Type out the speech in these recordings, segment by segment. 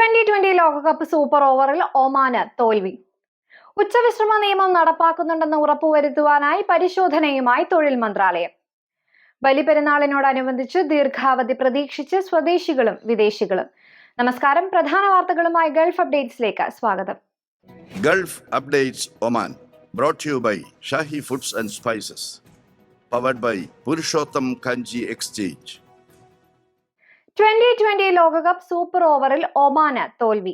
Twenty twenty ലോകകപ്പ് super ഓവറിൽ ഒമാന് തോൽവി. ഉച്ചവിശ്രമ നിയമം നടപ്പാക്കുന്നുണ്ടെന്ന് ഉറപ്പുവരുത്തുവാനായി പരിശോധനയുമായി തൊഴിൽ മന്ത്രാലയം. ബലിപെരുന്നാളിനോടനുബന്ധിച്ച് ദീർഘാവധി പ്രതീക്ഷിച്ച് സ്വദേശികളും വിദേശികളും. നമസ്കാരം. പ്രധാന വാർത്തകളുമായി ഗൾഫ് അപ്ഡേറ്റ്സിലേക്ക് സ്വാഗതം. Gulf updates Oman brought you by Shahi foods and spices powered by Purushottam Kanji exchange. Twenty twenty ലോകകപ്പ് സൂപ്പർ ഓവറിൽ ഒമാന് തോൽവി.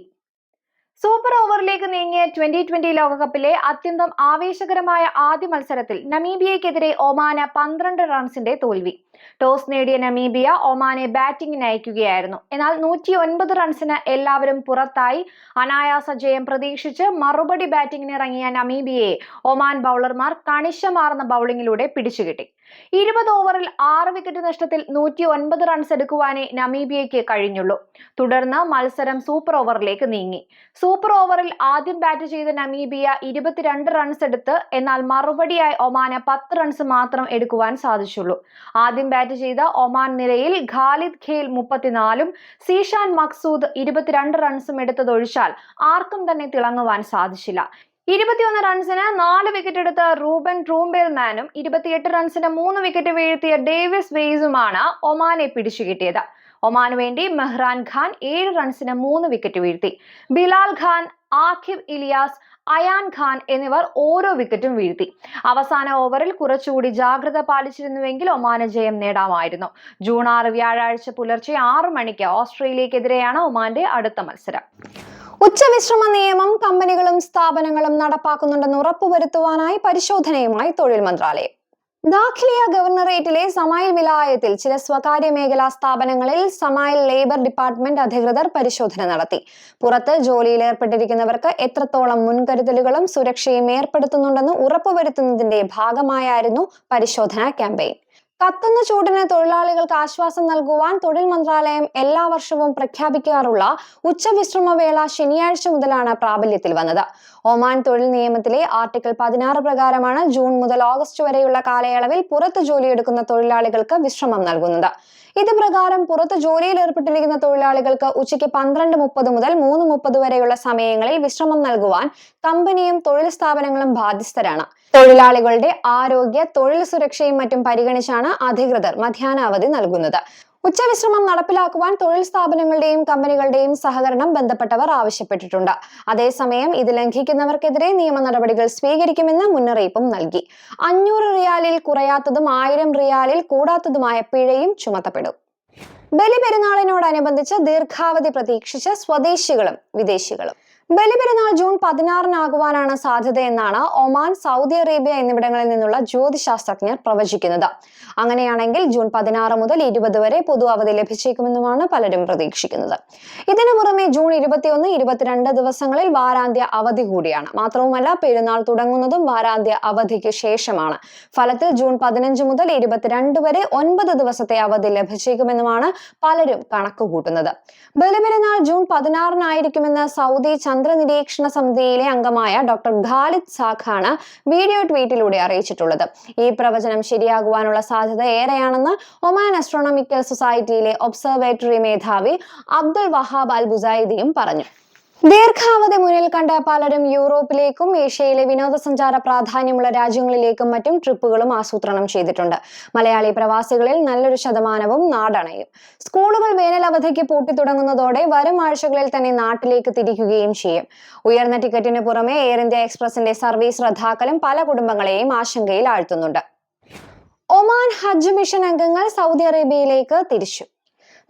സൂപ്പർ ഓവറിലേക്ക് നീങ്ങിയ ട്വന്റി ട്വന്റി ലോകകപ്പിലെ അത്യന്തം ആവേശകരമായ ആദ്യ മത്സരത്തിൽ നമീബിയയ്ക്കെതിരെ ഒമാന് പന്ത്രണ്ട് റൺസിന്റെ തോൽവി. ടോസ് നേടിയ നമീബിയ ഒമാനെ ബാറ്റിംഗിന് അയക്കുകയായിരുന്നു. എന്നാൽ നൂറ്റി ഒൻപത് റൺസിന് എല്ലാവരും പുറത്തായി. അനായാസ ജയം പ്രതീക്ഷിച്ച് മറുപടി ബാറ്റിംഗിന് ഇറങ്ങിയ നമീബിയയെ ഒമാൻ ബൗളർമാർ കണിശമാർന്ന ബൗളിംഗിലൂടെ പിടിച്ചുകിട്ടി. ഇരുപത് ഓവറിൽ ആറ് വിക്കറ്റ് നഷ്ടത്തിൽ നൂറ്റി ഒൻപത് റൺസ് എടുക്കുവാനേ നമീബിയയ്ക്ക് കഴിഞ്ഞുള്ളൂ. തുടർന്ന് മത്സരം സൂപ്പർ ഓവറിലേക്ക് നീങ്ങി. സൂപ്പർ ഓവറിൽ ആദ്യം ബാറ്റ് ചെയ്ത നമീബിയ ഇരുപത്തിരണ്ട് റൺസ് എടുത്ത് എന്നാൽ മറുപടിയായി ഒമാന് പത്ത് റൺസ് മാത്രം എടുക്കുവാൻ സാധിച്ചുള്ളൂ. ആദ്യം ബാറ്റ് ചെയ്ത ഒമാൻ നിരയിൽ ഖാലിദ് ഖേൽ മുപ്പത്തിനാലും സീഷാൻ മക്സൂദ് ഇരുപത്തിരണ്ട് റൺസും എടുത്തതൊഴിച്ചാൽ ആർക്കും തന്നെ തിളങ്ങുവാൻ സാധിച്ചില്ല. ഇരുപത്തിയൊന്ന് റൺസിന് നാല് വിക്കറ്റ് എടുത്ത റൂബൻ ട്രൂംബേൽമാനും ഇരുപത്തിയെട്ട് റൺസിന് മൂന്ന് വിക്കറ്റ് വീഴ്ത്തിയ ഡേവിസ് വെയ്സുമാണ് ഒമാനെ പിടിച്ചുകിട്ടിയത് ഒമാന് വേണ്ടി മെഹ്റാൻ ഖാൻ ഏഴ് റൺസിന് മൂന്ന് വിക്കറ്റ് വീഴ്ത്തി. ബിലാൽ ഖാൻ ആഖിബ് ഇലിയാസ് അയാൻ ഖാൻ എന്നിവർ ഓരോ വിക്കറ്റും വീഴ്ത്തി. അവസാന ഓവറിൽ കുറച്ചുകൂടി ജാഗ്രത പാലിച്ചിരുന്നുവെങ്കിൽ ഒമാന് ജയം നേടാമായിരുന്നു. ജൂൺ ആറ് വ്യാഴാഴ്ച പുലർച്ചെ ആറ് മണിക്ക് ഓസ്ട്രേലിയക്കെതിരെയാണ് ഒമാന്റെ അടുത്ത മത്സരം. ഉച്ചവിശ്രമ നിയമം കമ്പനികളും സ്ഥാപനങ്ങളും നടപ്പാക്കുന്നുണ്ടെന്ന് ഉറപ്പുവരുത്തുവാനായി പരിശോധനയുമായി തൊഴിൽ മന്ത്രാലയം. ദാഖിലിയ ഗവർണറേറ്റിലെ സമായിൽ വിലായത്തിൽ ചില സ്വകാര്യ മേഖലാ സ്ഥാപനങ്ങളിൽ സമായിൽ ലേബർ ഡിപ്പാർട്ട്മെന്റ് അധികൃതർ പരിശോധന നടത്തി. പുറത്ത് ജോലിയിൽ ഏർപ്പെട്ടിരിക്കുന്നവർക്ക് എത്രത്തോളം മുൻകരുതലുകളും സുരക്ഷയും ഏർപ്പെടുത്തുന്നുണ്ടെന്ന് ഉറപ്പുവരുത്തുന്നതിന്റെ ഭാഗമായായിരുന്നു പരിശോധനാ ക്യാമ്പയിൻ. കത്തുന്ന ചൂടിന് തൊഴിലാളികൾക്ക് ആശ്വാസം നൽകുവാൻ തൊഴിൽ മന്ത്രാലയം എല്ലാ വർഷവും പ്രഖ്യാപിക്കാറുള്ള ഉച്ചവിശ്രമവേള ശനിയാഴ്ച മുതലാണ് പ്രാബല്യത്തിൽ വന്നത്. ഒമാൻ തൊഴിൽ നിയമത്തിലെ ആർട്ടിക്കിൾ പതിനാറ് പ്രകാരമാണ് ജൂൺ മുതൽ ഓഗസ്റ്റ് വരെയുള്ള കാലയളവിൽ പുറത്ത് ജോലിയെടുക്കുന്ന തൊഴിലാളികൾക്ക് വിശ്രമം നൽകുന്നത്. ഇത് പ്രകാരം പുറത്ത് ജോലിയിൽ ഏർപ്പെട്ടിരിക്കുന്ന തൊഴിലാളികൾക്ക് ഉച്ചയ്ക്ക് പന്ത്രണ്ട് മുപ്പത് മുതൽ മൂന്ന് മുപ്പത് വരെയുള്ള സമയങ്ങളിൽ വിശ്രമം നൽകുവാൻ കമ്പനിയും തൊഴിൽ സ്ഥാപനങ്ങളും ബാധ്യസ്ഥരാണ്. തൊഴിലാളികളുടെ ആരോഗ്യ തൊഴിൽ സുരക്ഷയും മറ്റും പരിഗണിച്ചാണ് അധികൃതർ മധ്യാഹ്ന നൽകുന്നത്. ഉച്ചവിശ്രമം നടപ്പിലാക്കുവാൻ തൊഴിൽ സ്ഥാപനങ്ങളുടെയും കമ്പനികളുടെയും സഹകരണം ബന്ധപ്പെട്ടവർ ആവശ്യപ്പെട്ടിട്ടുണ്ട്. അതേസമയം ഇത് ലംഘിക്കുന്നവർക്കെതിരെ നിയമ നടപടികൾ സ്വീകരിക്കുമെന്ന് മുന്നറിയിപ്പും നൽകി. അഞ്ഞൂറ് റിയാലിൽ കുറയാത്തതും ആയിരം റിയാലിൽ കൂടാത്തതുമായ പിഴയും ചുമത്തപ്പെടും. ബലിപെരുന്നാളിനോടനുബന്ധിച്ച് ദീർഘാവധി പ്രതീക്ഷിച്ച സ്വദേശികളും വിദേശികളും. ബലിപെരുന്നാൾ ജൂൺ പതിനാറിനാകുവാനാണ് സാധ്യതയെന്നാണ് ഒമാൻ സൗദി അറേബ്യ എന്നിവിടങ്ങളിൽ നിന്നുള്ള ജ്യോതിശാസ്ത്രജ്ഞർ പ്രവചിക്കുന്നത്. അങ്ങനെയാണെങ്കിൽ ജൂൺ പതിനാറ് മുതൽ ഇരുപത് വരെ പൊതു അവധി ലഭിച്ചേക്കുമെന്നുമാണ് പലരും പ്രതീക്ഷിക്കുന്നത്. ഇതിനു പുറമെ ജൂൺ ഇരുപത്തിയൊന്ന് ഇരുപത്തിരണ്ട് ദിവസങ്ങളിൽ വാരാന്ത്യ അവധി കൂടിയാണ്. മാത്രവുമല്ല പെരുന്നാൾ തുടങ്ങുന്നതും വാരാന്ത്യ അവധിക്ക് ശേഷമാണ്. ഫലത്തിൽ ജൂൺ പതിനഞ്ച് മുതൽ ഇരുപത്തിരണ്ട് വരെ ഒൻപത് ദിവസത്തെ അവധി ലഭിച്ചേക്കുമെന്നുമാണ് പലരും കണക്കുകൂട്ടുന്നത്. ബലിപെരുന്നാൾ ജൂൺ പതിനാറിനായിരിക്കുമെന്ന് സൗദി ചന്ദ്രനിരീക്ഷണ സമിതിയിലെ അംഗമായ ഡോക്ടർ ഖാലിദ് സാഖാണ് വീഡിയോ ട്വീറ്റിലൂടെ അറിയിച്ചിട്ടുള്ളത്. ഈ പ്രവചനം ശരിയാകുവാനുള്ള സാധ്യത ഏറെയാണെന്ന് ഒമാൻ അസ്ട്രോണമിക്കൽ സൊസൈറ്റിയിലെ ഒബ്സർവേറ്ററി മേധാവി അബ്ദുൾ വഹാബ് അൽ ബുസൈദിയും പറഞ്ഞു. ദീർഘാവധി മുന്നിൽ കണ്ട പലരും യൂറോപ്പിലേക്കും ഏഷ്യയിലെ വിനോദസഞ്ചാര പ്രാധാന്യമുള്ള രാജ്യങ്ങളിലേക്കും മറ്റും ട്രിപ്പുകളും ആസൂത്രണം ചെയ്തിട്ടുണ്ട്. മലയാളി പ്രവാസികളിൽ നല്ലൊരു ശതമാനവും നാടണയും. സ്കൂളുകൾ വേനൽ അവധിക്ക് പൂട്ടി തുടങ്ങുന്നതോടെ വരും ആഴ്ചകളിൽ തന്നെ നാട്ടിലേക്ക് തിരിക്കുകയും ചെയ്യും. ഉയർന്ന ടിക്കറ്റിന് പുറമെ എയർ ഇന്ത്യ എക്സ്പ്രസിന്റെ സർവീസ് റദ്ദാക്കലും പല കുടുംബങ്ങളെയും ആശങ്കയിൽ ആഴ്ത്തുന്നുണ്ട്. ഒമാൻ ഹജ്ജ് മിഷൻ അംഗങ്ങൾ സൗദി അറേബ്യയിലേക്ക് തിരിച്ചു.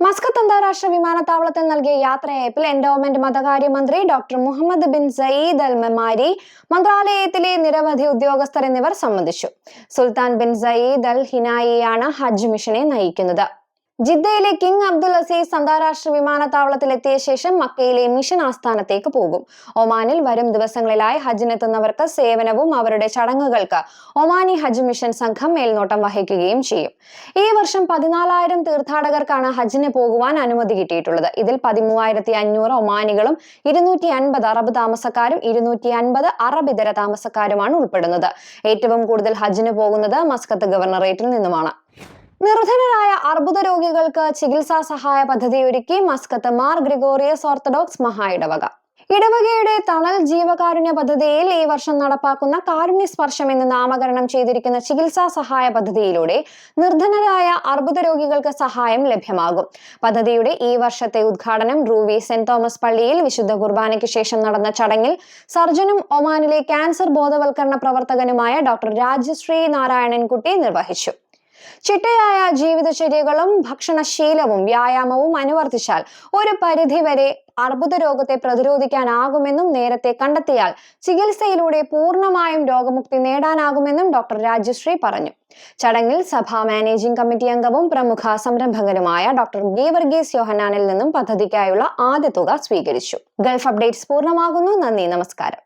മസ്കത്ത് അന്താരാഷ്ട്ര വിമാനത്താവളത്തിൽ നൽകിയ യാത്രയയപ്പിൽ endowment മതകാര്യമന്ത്രി doctor Mohammed bin Saeed Al Mamari മന്ത്രാലയത്തിലെ നിരവധി ഉദ്യോഗസ്ഥർ എന്നിവർ സംബന്ധിച്ചു. സുൽത്താൻ ബിൻ സയീദ് അൽ ഹിനായിയാണ് ഹജ്ജ് മിഷനെ നയിക്കുന്നത്. ജിദ്ദയിലെ കിങ് അബ്ദുൽ അസീസ് അന്താരാഷ്ട്ര വിമാനത്താവളത്തിൽ എത്തിയ ശേഷം മക്കയിലെ മിഷൻ ആസ്ഥാനത്തേക്ക് പോകും. ഒമാനിൽ വരും ദിവസങ്ങളിലായി ഹജ്ജിനെത്തുന്നവർക്ക് സേവനവും അവരുടെ ചടങ്ങുകൾക്ക് ഒമാനി ഹജ്ജ് മിഷൻ സംഘം മേൽനോട്ടം വഹിക്കുകയും ചെയ്യും. ഈ വർഷം പതിനാലായിരം തീർത്ഥാടകർക്കാണ് ഹജ്ജിന് പോകുവാൻ അനുമതി കിട്ടിയിട്ടുള്ളത്. ഇതിൽ പതിമൂവായിരത്തി അഞ്ഞൂറ് ഒമാനികളും ഇരുന്നൂറ്റി അൻപത് അറബ് താമസക്കാരും ഇരുന്നൂറ്റി അൻപത് അറബ് ഇതര താമസക്കാരുമാണ് ഉൾപ്പെടുന്നത്. ഏറ്റവും കൂടുതൽ ഹജ്ജിന് പോകുന്നത് മസ്കത്ത് ഗവർണറേറ്റിൽ നിന്നുമാണ്. നിർധനരായ അർബുദ രോഗികൾക്ക് ചികിത്സാ സഹായ പദ്ധതി ഒരുക്കി മസ്കത്ത് മാർ ഗ്രിഗോറിയസ് ഓർത്തഡോക്സ് മഹാ ഇടവക. ഇടവകയുടെ തണൽ ജീവകാരുണ്യ പദ്ധതിയിൽ ഈ വർഷം നടപ്പാക്കുന്ന കാരുണ്യ സ്പർശം എന്ന് നാമകരണം ചെയ്തിരിക്കുന്ന ചികിത്സാ സഹായ പദ്ധതിയിലൂടെ നിർധനരായ അർബുദ രോഗികൾക്ക് സഹായം ലഭ്യമാകും. പദ്ധതിയുടെ ഈ വർഷത്തെ ഉദ്ഘാടനം റൂവി സെന്റ് തോമസ് പള്ളിയിൽ വിശുദ്ധ കുർബാനയ്ക്ക് ശേഷം നടന്ന ചടങ്ങിൽ സർജനും ഒമാനിലെ ക്യാൻസർ ബോധവൽക്കരണ പ്രവർത്തകനുമായ ഡോക്ടർ രാജശ്രീ നാരായണൻകുട്ടി നിർവഹിച്ചു. ചിട്ടയായ ജീവിതചര്യകളും ഭക്ഷണശീലവും വ്യായാമവും അനുവർത്തിച്ചാൽ ഒരു പരിധിവരെ അർബുദ രോഗത്തെ പ്രതിരോധിക്കാനാകുമെന്നും നേരത്തെ കണ്ടെത്തിയാൽ ചികിത്സയിലൂടെ പൂർണമായും രോഗമുക്തി നേടാനാകുമെന്നും ഡോക്ടർ രാജശ്രീ പറഞ്ഞു. ചടങ്ങിൽ സഭാ മാനേജിംഗ് കമ്മിറ്റി അംഗവും പ്രമുഖ സംരംഭകനുമായ ഡോക്ടർ ഗീവർഗീസ് യോഹനാനിൽ നിന്നും പദ്ധതിക്കായുള്ള ആദ്യ തുക സ്വീകരിച്ചു. ഗൾഫ് അപ്ഡേറ്റ്സ് പൂർണമാകുന്നു. നന്ദി. നമസ്കാരം.